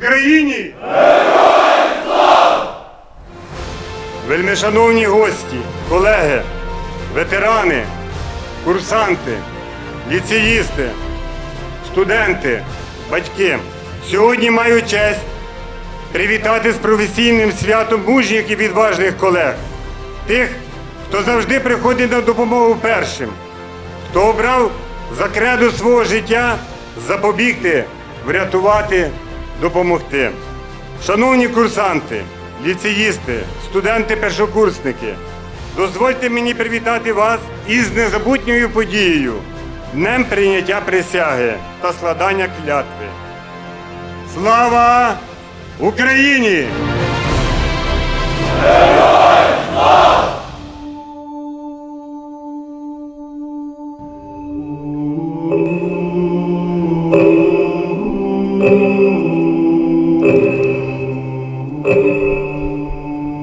Україні! Вельми шановні гості, колеги, ветерани, курсанти, ліцеїсти, студенти, батьки. Сьогодні маю честь привітати з професійним святом мужніх і відважних колег, тих, хто завжди приходить на допомогу першим, хто обрав за креду свого життя запобігти, врятувати допомогти. Шановні курсанти, ліцеїсти, студенти-першокурсники, дозвольте мені привітати вас із незабутньою подією Днем прийняття присяги та складання клятви. Слава Україні! Ей,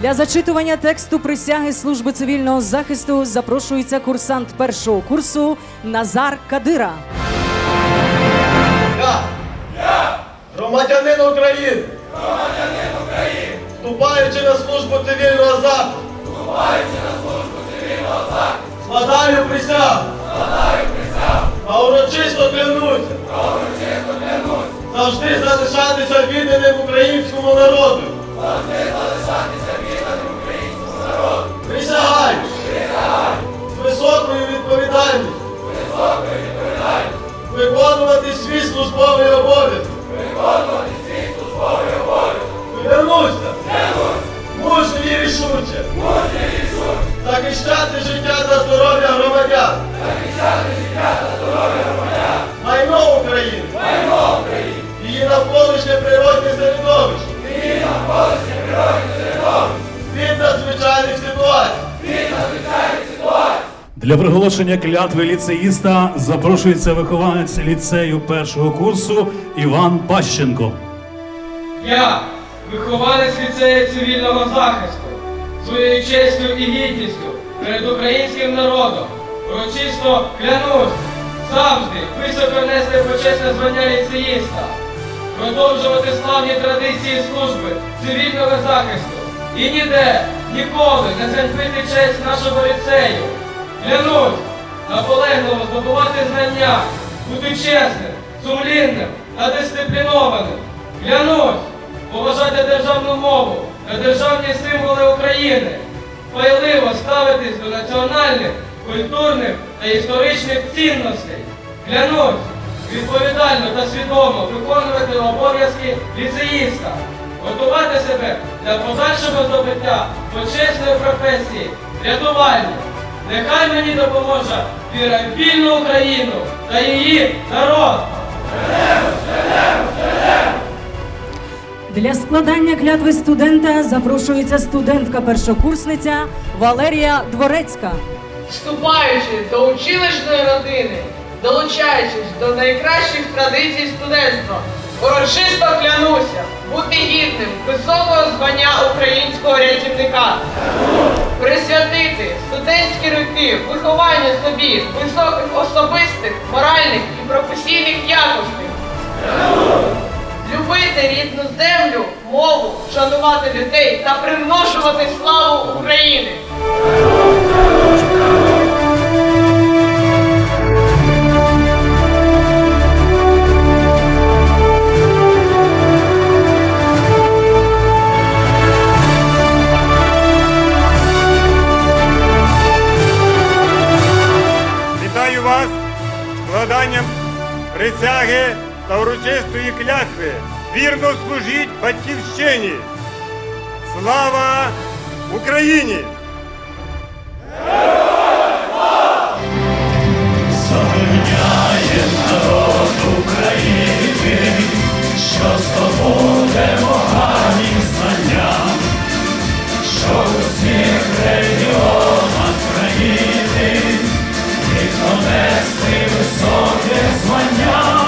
Для зачитування тексту присяги служби цивільного захисту запрошується курсант першого курсу Назар Кадира. Я, громадянин України, громадянин України, вступаючи на службу цивільного захисту, вступаючи на службу цивільного захисту, складаю присягу, складаю присягу, та урочисто клянуся, урочисто клянуся, завжди залишатися відданим українському народу, завжди Для приголошення клятви ліцеїста запрошується вихованець ліцею першого курсу Іван Пащенко. Я, вихованець ліцею цивільного захисту, своєю честю і гідністю перед українським народом, урочисто клянусь завжди високо нести почесне звання ліцеїста, продовжувати славні традиції служби цивільного захисту і ніде, ніколи не зганьбити честь нашого ліцею. Клянусь наполегливо здобувати знання, бути чесним, сумлінним та дисциплінованим. Клянусь поважати державну мову та державні символи України, пайливо ставитись до національних, культурних та історичних цінностей. Клянусь відповідально та свідомо виконувати обов'язки ліцеїста, готувати себе для подальшого здобуття почесної професії, рятувальник. Нехай мені допоможе віра в вільну Україну та її народ. Для складання клятви студента запрошується студентка-першокурсниця Валерія Дворецька. Вступаючи до училищної родини, долучаючись до найкращих традицій студентства, урочисто клянуся бути гідним високого звання українського рятівника, присвятити студентські роки виховання собі високих особистих, моральних і професійних якостей. Любити рідну землю, мову, шанувати людей та примножувати славу України. Україні! Запевняє народ України, що здобудемо гарні знання, що в усіх регіонах країни їх донести високе звання.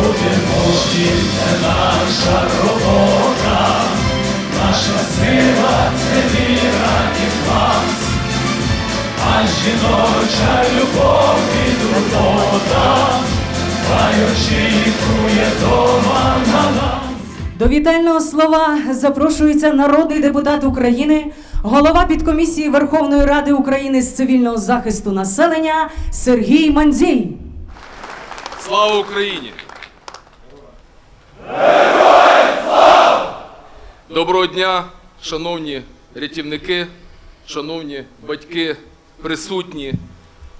Мужнім – це наша робота, наша сила це віра і клас. А жіноча любов і турбота, хай очікує дома на нас. До вітального слова запрошується народний депутат України, голова підкомісії Верховної Ради України з цивільного захисту населення Сергій Мандзій. Слава Україні! Доброго дня, шановні рятівники, шановні батьки, присутні.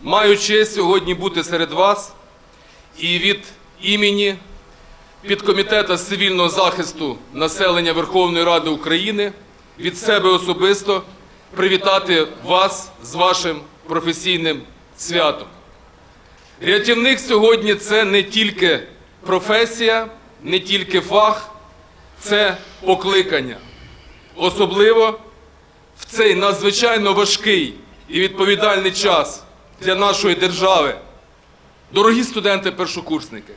Маю честь сьогодні бути серед вас і від імені підкомітету з цивільного захисту населення Верховної Ради України від себе особисто привітати вас з вашим професійним святом. Рятівник сьогодні це не тільки професія, не тільки фах, це покликання. Особливо в цей надзвичайно важкий і відповідальний час для нашої держави. Дорогі студенти-першокурсники,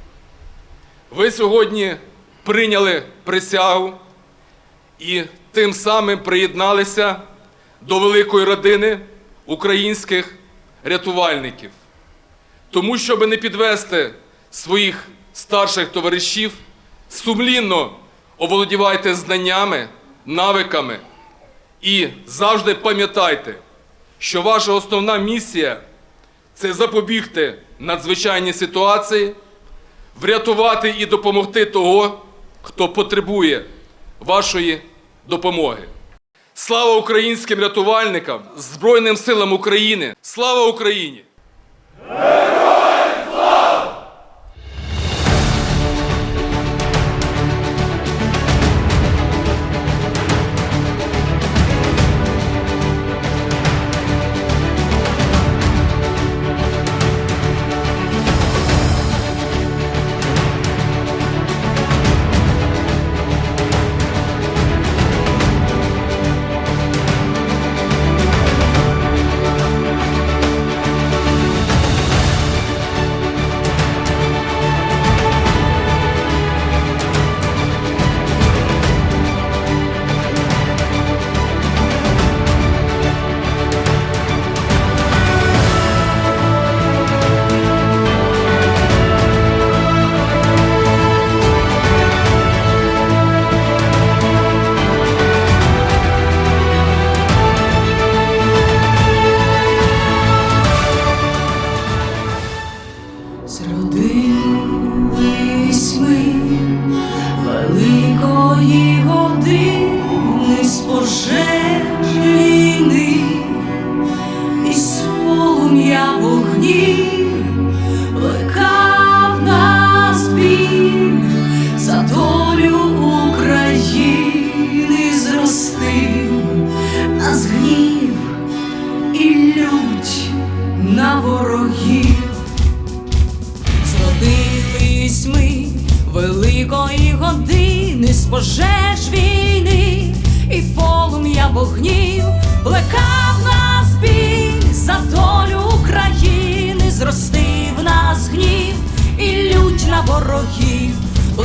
ви сьогодні прийняли присягу і тим самим приєдналися до великої родини українських рятувальників. Тому, щоб не підвести своїх старших товаришів, сумлінно оволодівайте знаннями, навиками і завжди пам'ятайте, що ваша основна місія це запобігти надзвичайній ситуації, врятувати і допомогти того, хто потребує вашої допомоги. Слава українським рятувальникам, Збройним силам України! Слава Україні!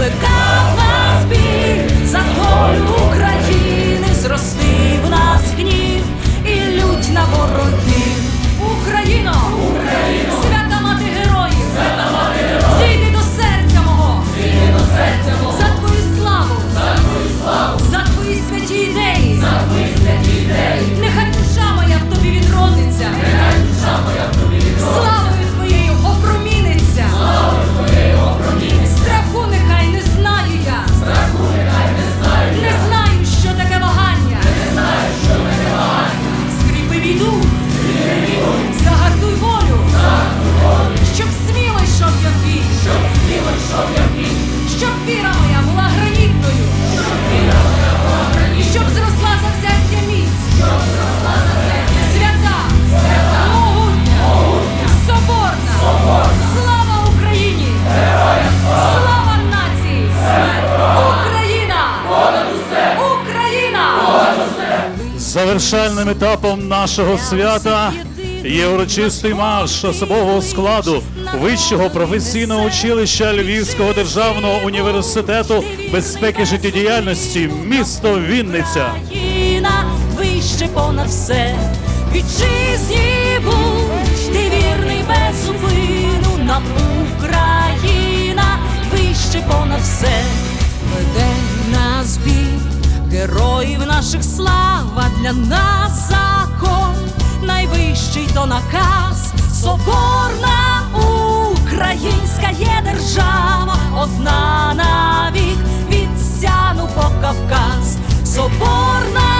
Плекав нас біль за долю України, зростив нас гнів і лють на ворогів. щоб віра моя була гранітною, щоб зросла за взяття міць, свята, могутня, соборна, слава Україні, слава нації, Україна, Україна! Завершальним етапом нашого свята є урочистий марш особового складу Вищого професійного училища Львівського державного університету безпеки життєдіяльності, місто Вінниця. Вище понад все. Вітчизні будь, ти вірний без зупину нам Україна вище понад все. Веде нас бій, героїв наших слава для нас найвищий то наказ, соборна українська є держава, одна навік від Сяну по Кавказ, соборна